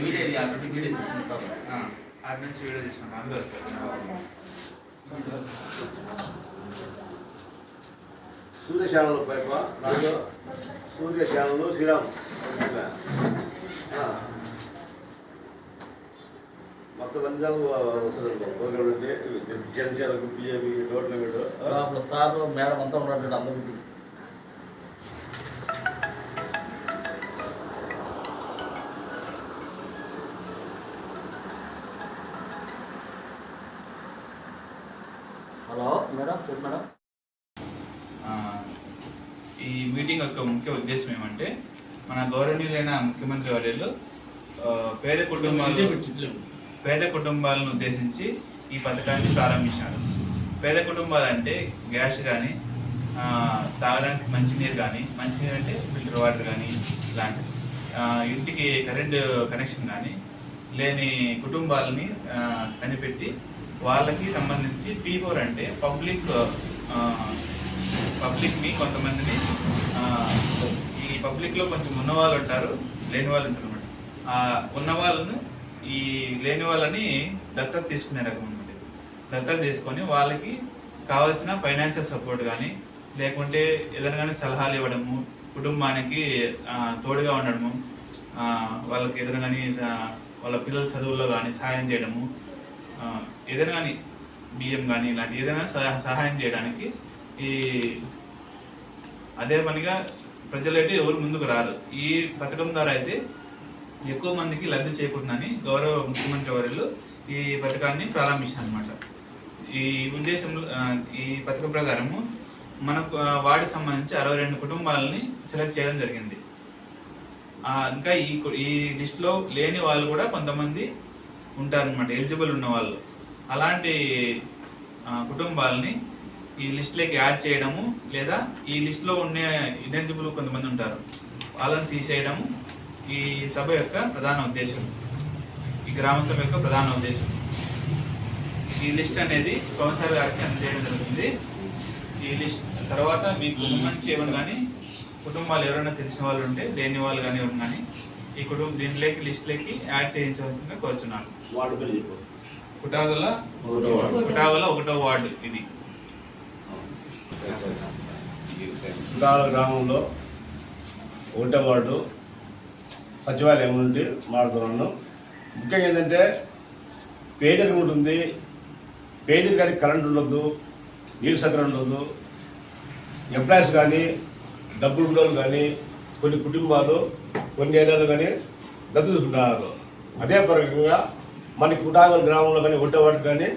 Video ఇది already video తీసుకుంటాం ఆడ నుంచి వీడియో తీసుకున్నాం అందరూ వస్తారు సూర్య ఛానల్ పైప నాలుగు సూర్య ఛానల్ శ్రీరామ్ ఆ. మొత్తం అన్ని ఛానల్ వస్తుంది ప్రోగ్రామ్ అంటే జనసేనకు బిజెపి టోటల్ వీడు అప్పుడు సార్ మేడం అంతా ఉన్నాడు అందరికి హలో మేడం చెప్పు మేడం. ఈ మీటింగ్ యొక్క ముఖ్య ఉద్దేశం ఏమంటే మన గౌరవనీయులైన ముఖ్యమంత్రి వర్యులు పేద కుటుంబాలు పేద కుటుంబాలను ఉద్దేశించి ఈ పథకాన్ని ప్రారంభించారు. పేద కుటుంబాలు అంటే గ్యాస్ కానీ తాగడానికి మంచినీరు కానీ మంచినీరు అంటే ఫిల్టర్ వాటర్ కానీ ఇలాంటివి. ఇంటికి కరెంటు కనెక్షన్ కానీ లేని కుటుంబాలని కనిపెట్టి వాళ్ళకి సంబంధించి పీ ఫోర్ అంటే పబ్లిక్ పబ్లిక్ని కొంతమందిని ఈ పబ్లిక్లో కొంచెం ఉన్న వాళ్ళు ఉంటారు లేని వాళ్ళు ఉంటారు అనమాట ఆ ఉన్న వాళ్ళను ఈ లేని వాళ్ళని దత్తత తీసుకునే రకం అనమాట దత్తత తీసుకొని వాళ్ళకి కావాల్సిన ఫైనాన్షియల్ సపోర్ట్ కానీ లేకుంటే ఏదైనా కానీ సలహాలు ఇవ్వడము కుటుంబానికి తోడుగా ఉండడము వాళ్ళకి ఏదైనా కానీ వాళ్ళ పిల్లల చదువుల్లో కానీ సహాయం చేయడము ఏదైనా కానీ బియ్యం కానీ ఇలాంటి ఏదైనా సహాయం చేయడానికి ఈ అదే పనిగా ప్రజలైతే ఎవరు ముందుకు రారు. ఈ పథకం ద్వారా అయితే ఎక్కువ మందికి లబ్ధి చేకూరుతుందని గౌరవ ముఖ్యమంత్రి వర్యులు ఈ పథకాన్ని ప్రారంభించారు అనమాట ఈ ఉద్దేశంలో ఈ పథకం ప్రకారము మనకు వాడికి సంబంధించి అరవై రెండు కుటుంబాలని సెలెక్ట్ చేయడం జరిగింది. ఇంకా ఈ ఈ లిస్ట్లో లేని వాళ్ళు కూడా కొంతమంది ఉంటారనమాట ఎలిజిబుల్ ఉన్న వాళ్ళు. అలాంటి కుటుంబాలని ఈ లిస్ట్లోకి యాడ్ చేయడము లేదా ఈ లిస్ట్లో ఉండే ఇనెలిజిబుల్ కొంతమంది ఉంటారు. వాళ్ళని తీసేయడము ఈ సభ యొక్క ప్రధాన ఉద్దేశం. ఈ గ్రామ సభ యొక్క ప్రధాన ఉద్దేశం. ఈ లిస్ట్ అనేది కౌన్సిలర్ గారికి అందజేయడం జరుగుతుంది. ఈ లిస్ట్ తర్వాత మీకు మంచి ఏమైనా కానీ కుటుంబాలు ఎవరైనా తెలిసిన వాళ్ళు ఉంటే లేని వాళ్ళు కానీ ఎవరు కానీ ఈ కుటుంబం దీంట్లోకి లిస్ట్లోకి యాడ్ చేయించవలసిందిగా కోరుచున్నాను. పేరు చెప్పు. కుటాగల ఒకటో వార్డు. కుటాగల ఒకటో వార్డు ఇది. సుడాల గ్రామంలో ఒకటో వార్డు సచివాలయం నుండి మాట్లాడుతున్నాను ముఖ్యంగా ఏంటంటే పేదరికం ఉంటుంది. పేదరికానికి కరెంట్ ఉండదు నీరు సక్కర ఉండదు ఎంప్లాయీస్ కానీ డబ్బులు ఉండేవాళ్ళు కానీ కొన్ని కుటుంబాలు కొన్ని ఏరియాలు కానీ దత్తు అదే పరంగా మన కుటాగల్ గ్రామంలో కానీ ఒకటో కానీ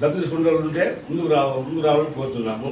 దత్తు ఉంటే ముందుకు రావ ముందుకు రావాలని కోరుతున్నాము.